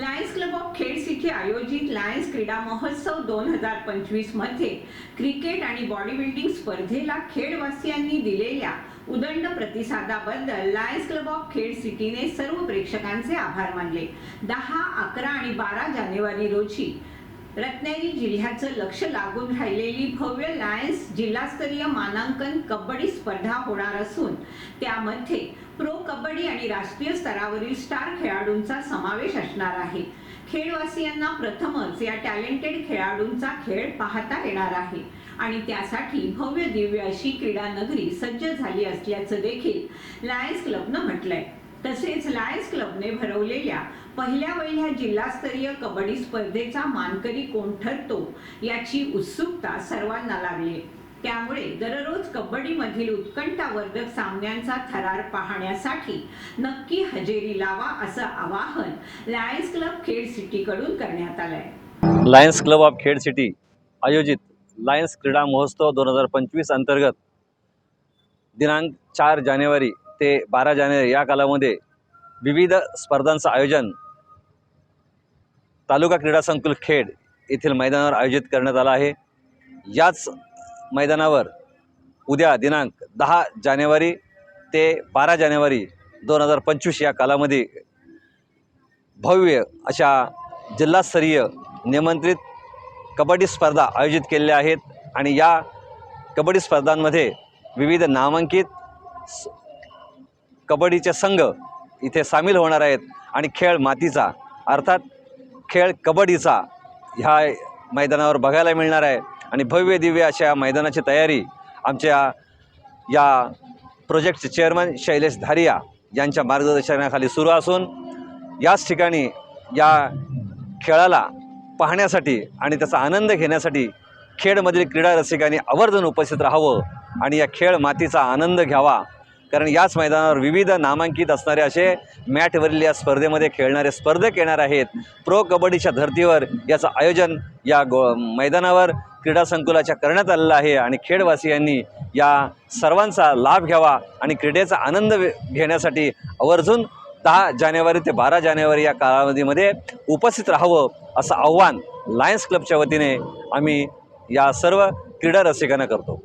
Lions club of Khed city आयोजित Lions क्रीडा महोत्सव दोन हजार पंचवीसमध्ये क्रिकेट आणि बॉडी बिल्डिंग स्पर्धेला खेडवासियांनी दिलेल्या उदंड प्रतिसादाबद्दल लायन्स क्लब ऑफ खेड सिटीने सर्व प्रेक्षकांचे आभार मानले. दहा अकरा आणि बारा जानेवारी रोजी रत्नागिरी जिल्ह्याचं लक्ष लागून राहिलेली भव्य लायन्स जिल्हास्तरीय मानांकन कबड्डी स्पर्धा होणार असून त्यामध्ये प्रो कबड्डी आणि राष्ट्रीय स्तरावरील स्टार खेळाडूंचा समावेश असणार आहे. खेळवासियांना प्रथमच या टॅलेंटेड खेळाडूंचा खेळ पाहता येणार आहे आणि त्यासाठी भव्य दिव्य अशी क्रीडा नगरी सज्ज झाली असल्याचं देखील लायन्स क्लबनं म्हटलंय. तसेच लायन्स क्लबने भरवलेल्या पहिल्या वहिल्या जिल्हास्तरीय कबड्डी स्पर्धेचा मानकरी कोण ठरतो याची उत्सुकता सर्वांना लागली. त्यामुळे दररोज कबड्डीमधील उत्कंठावर्धक सामन्यांचा थरार पाहण्यासाठी नक्की हजेरी लावा असं आवाहन लायन्स क्लब खेड सिटीकडून करण्यात आलंय. Lions Club of Khed city आयोजित लायन्स क्रीडा महोत्सव दोन हजार पंचवीस अंतर्गत दिनांक चार जानेवारी ते बारा जानेवारी या कालामध्ये विविध स्पर्धांचं आयोजन तालुका क्रीडा संकुल खेड येथील मैदानावर आयोजित करण्यात आलं आहे. याच मैदानावर उद्या दिनांक दहा जानेवारी ते बारा जानेवारी दोन हजार पंचवीस या कालामध्ये भव्य अशा जिल्हास्तरीय निमंत्रित कबड्डी स्पर्धा आयोजित केलेल्या आहेत आणि या कबड्डी स्पर्धांमध्ये विविध नामांकित स- कबड्डीचे संघ इथे सामील होणार आहेत आणि खेळ मातीचा अर्थात खेळ कबड्डीचा ह्या मैदानावर बघायला मिळणार आहे. आणि भव्य दिव्य अशा मैदानाची तयारी आमच्या या प्रोजेक्टचे चेअरमन शैलेश धारिया यांच्या मार्गदर्शनाखाली सुरू असून याच ठिकाणी या खेळाला पाहण्यासाठी आणि त्याचा आनंद घेण्यासाठी खेळमधील क्रीडा रसिकांनी आवर्जून उपस्थित राहावं आणि या खेळ मातीचा आनंद घ्यावा. कारण याच मैदानावर विविध नामांकित असणारे असे मॅटवरील या स्पर्धेमध्ये खेळणारे स्पर्धक येणार आहेत. प्रो कबड्डीच्या धर्तीवर याचं आयोजन या गो मैदानावर क्रीडा संकुलाच्या करण्यात आलेलं आहे आणि खेळवासियांनी या सर्वांचा लाभ घ्यावा आणि क्रीडेचा आनंद घेण्यासाठी आवर्जून दहा जानेवारी ते बारा जानेवारी या कालावधीमध्ये उपस्थित राहावं असं आव्हान लायन्स क्लबच्या वतीने आम्ही या सर्व क्रीडा रसिकांना करतो.